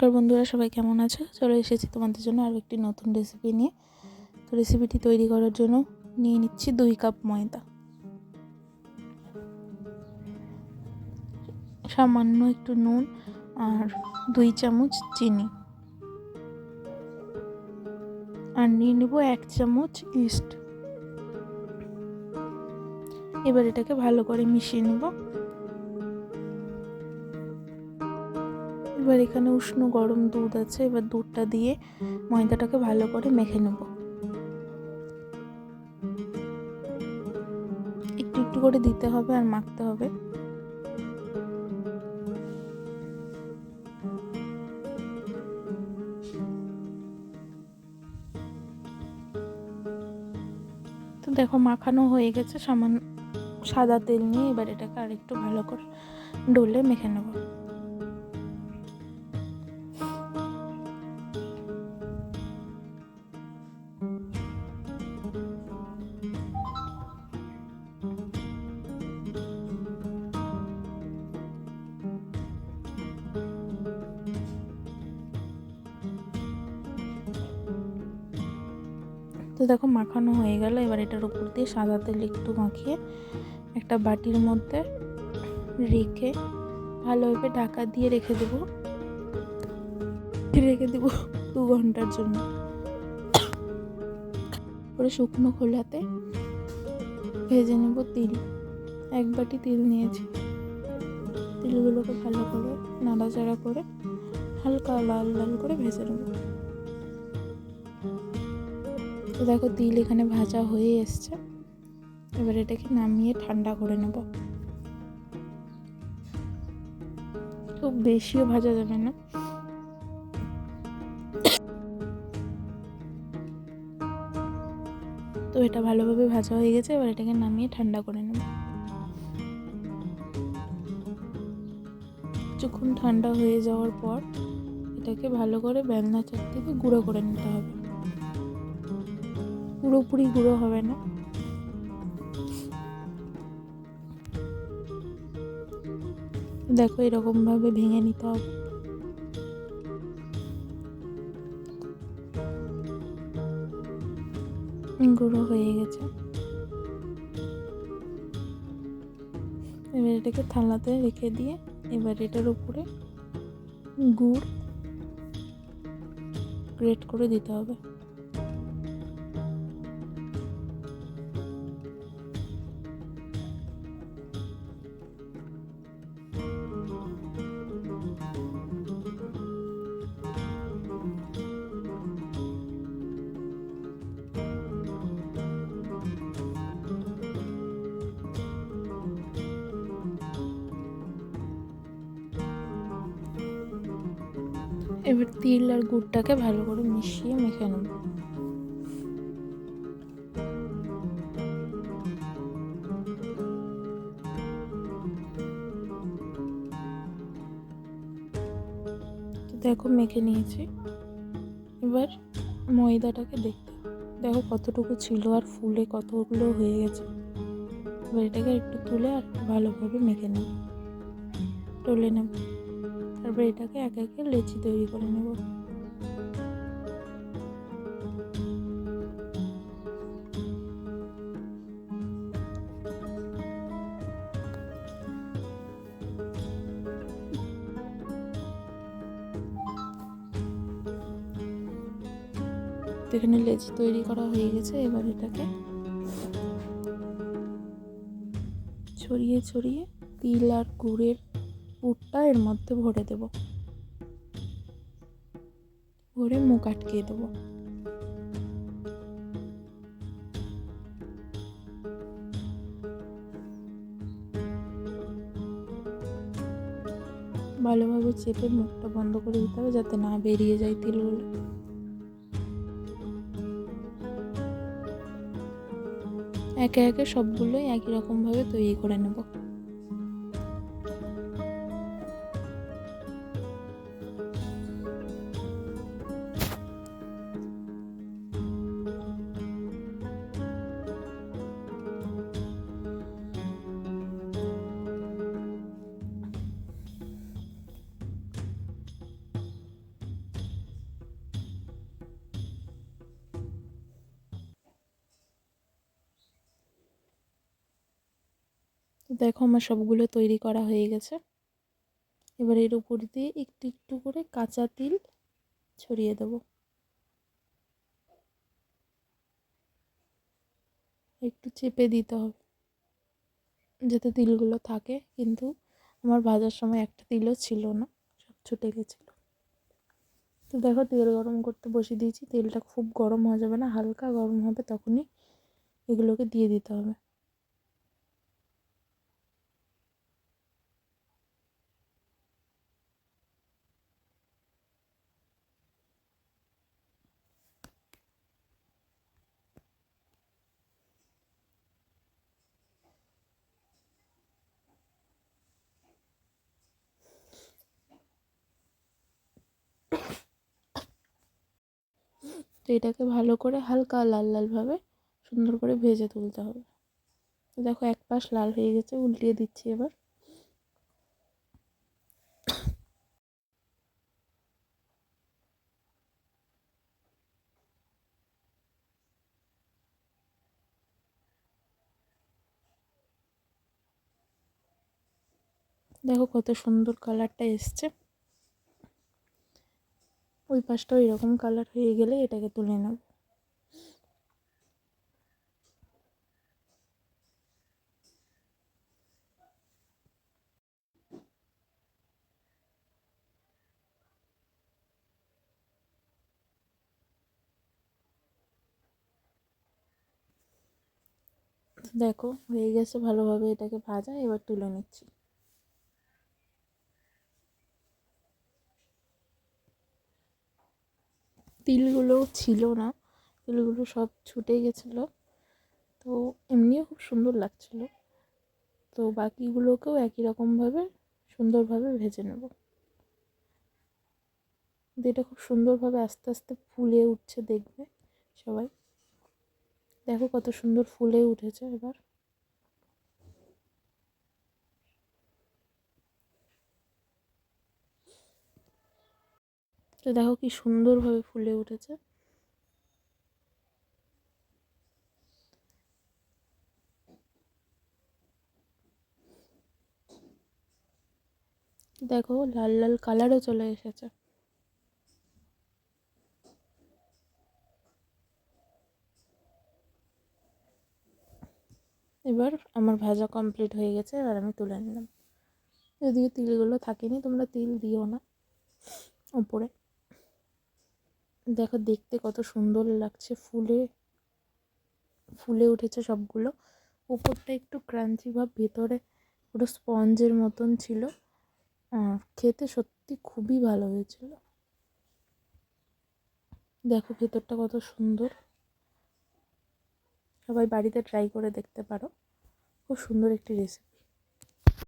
নমস্কার বন্ধুরা, সবাই কেমন আছো? চলে এসেছি তোমাদের জন্য আরও একটি নতুন রেসিপি নিয়ে। তো রেসিপিটি তৈরি করার জন্য নিয়ে নিচ্ছি দুই কাপ ময়দা। সামান্য একটু নুন আর দুই চামচ চিনি। আর নিয়ে নেব এক চামচ ইস্ট এবার এটাকে ভালো করে মিশিয়ে নেব। এবার এখানে উষ্ণ গরম দুধ আছে, এবার দুধটা দিয়ে ময়দাটাকে ভালো করে মেখে নেব। একটু একটু করে দিতে হবে আর মাখতে হবে। তো দেখো মাখানো হয়ে গেছে সামান্য সাদা তেল নিয়ে এবার এটাকে আরেকটু ভালো করে ডলে মেখে নেব। তো দেখো মাখানো হয়ে গেল, এবার এটার উপর দিয়ে সাদা তেল একটু মাখিয়ে একটা বাটির মধ্যে রেখে ভালোভাবে ঢাকা দিয়ে রেখে দেবো। রেখে দেবো দু ঘণ্টার জন্য। পরে শুকনো খোলাতে ভেজে নেব তিল। এক বাটি তিল নিয়েছি। তিলগুলোকে ভালো করে নাড়াচাড়া করে হালকা লাল লাল করে ভেজে নেব। তো দেখো তিল এখানে ভাজা হয়ে এসছে। এবার এটাকে নামিয়ে ঠান্ডা করে নেব। খুব বেশিও ভাজা যাবে না। তো এটা ভালোভাবে ভাজা হয়ে গেছে, এবার এটাকে নামিয়ে ঠান্ডা করে নেব। কিছুক্ষণ ঠান্ডা হয়ে যাওয়ার পর এটাকে ভালো করে বেলনা চার থেকে গুঁড়ো করে নিতে হবে। পুরোপুরি গুঁড়ো হবে না। দেখো এরকমভাবে ভেঙে নিতে হবে। গুঁড়ো হয়ে গেছে। এবার এটাকে থালাতে রেখে দিয়ে এবার এটার উপরে গুড় গ্রেট করে দিতে হবে। এবার তিল আর গুড়টাকে ভালো করে মিশিয়ে মেখে নেব। দেখো মেখে নিয়েছি। এবার ময়দাটাকে দেখতে দেখো কতটুকু ছিল আর ফুলে কতগুলো হয়ে গেছে। এবার এটাকে একটু তুলে আর ভালোভাবে মেখে নেব। তুলে নেব। তারপর এটাকে এক একে লেচি তৈরি করে নেব। এখানে লেচি তৈরি করা হয়ে গেছে, এবার এটাকে ছড়িয়ে ছড়িয়ে তিল আর গুড়ের পুরটা এর মধ্যে ভরে দেব। ভরে মুখ আটকিয়ে দেবো। ভালোভাবে চেপে মুখটা বন্ধ করে দিতে হবে যাতে না বেরিয়ে যায় তিলগুলো। একে একে সবগুলোই একই রকমভাবে তৈরি করে নেব। দেখো আমার সবগুলো তৈরি করা হয়ে গেছে। এবার এর উপর দিয়ে একটু একটু করে কাঁচা তিল ছড়িয়ে দেবো। একটু চেপে দিতে হবে যাতে তিলগুলো থাকে, কিন্তু আমার ভাজার সময় একটা তিলও ছিল না, সব ছুটে গেছিল। তো দেখো তেল গরম করতে বসিয়ে দিয়েছি, তেলটা খুব গরম হয়ে যাবে না, হালকা গরম হবে, তখনই এগুলোকে দিয়ে দিতে হবে। তো এটাকে ভালো করে হালকা লাল লালভাবে সুন্দর করে ভেজে তুলতে হবে। দেখো এক পাশ লাল হয়ে গেছে, উল্টিয়ে দিচ্ছি এবার। দেখো কত সুন্দর কালারটা এসছে। ওই পাশটাও এরকম কালার হয়ে গেলে এটাকে তুলে নেব। দেখো, হয়ে গেছে ভালোভাবে এটাকে ভাজা, এবার তুলে নিচ্ছি। তিলগুলো ছিল না, তিলগুলো সব ছুটে গেছিল। তো এমনিও খুব সুন্দর লাগছিল। তো বাকিগুলোকেও একই রকমভাবে সুন্দরভাবে ভেজে নেব। এটা খুব সুন্দরভাবে আস্তে আস্তে ফুলে উঠছে দেখবে সবাই। দেখো কত সুন্দর ফুলে উঠেছে এবার। তো দেখো কি সুন্দরভাবে ফুলে উঠেছে। দেখো লাল লাল কালারও চলে এসেছে। এবার আমার ভাজা কমপ্লিট হয়ে গেছে, এবার আমি তুলে নিলাম। যদিও তিলগুলো থাকেনি, তোমরা তিল দিও না। ওপরে। দেখো দেখতে কত সুন্দর লাগছে, ফুলে ফুলে উঠেছে সবগুলো। উপরটা একটু ক্রাঞ্চি ভাব ভেতরে পুরো স্পঞ্জের মতন ছিল। খেতে সত্যি খুবই ভালো হয়েছিল। দেখো ভেতরটা কত সুন্দর। সবাই বাড়িতে ট্রাই করে দেখতে পারো। খুব সুন্দর একটি রেসিপি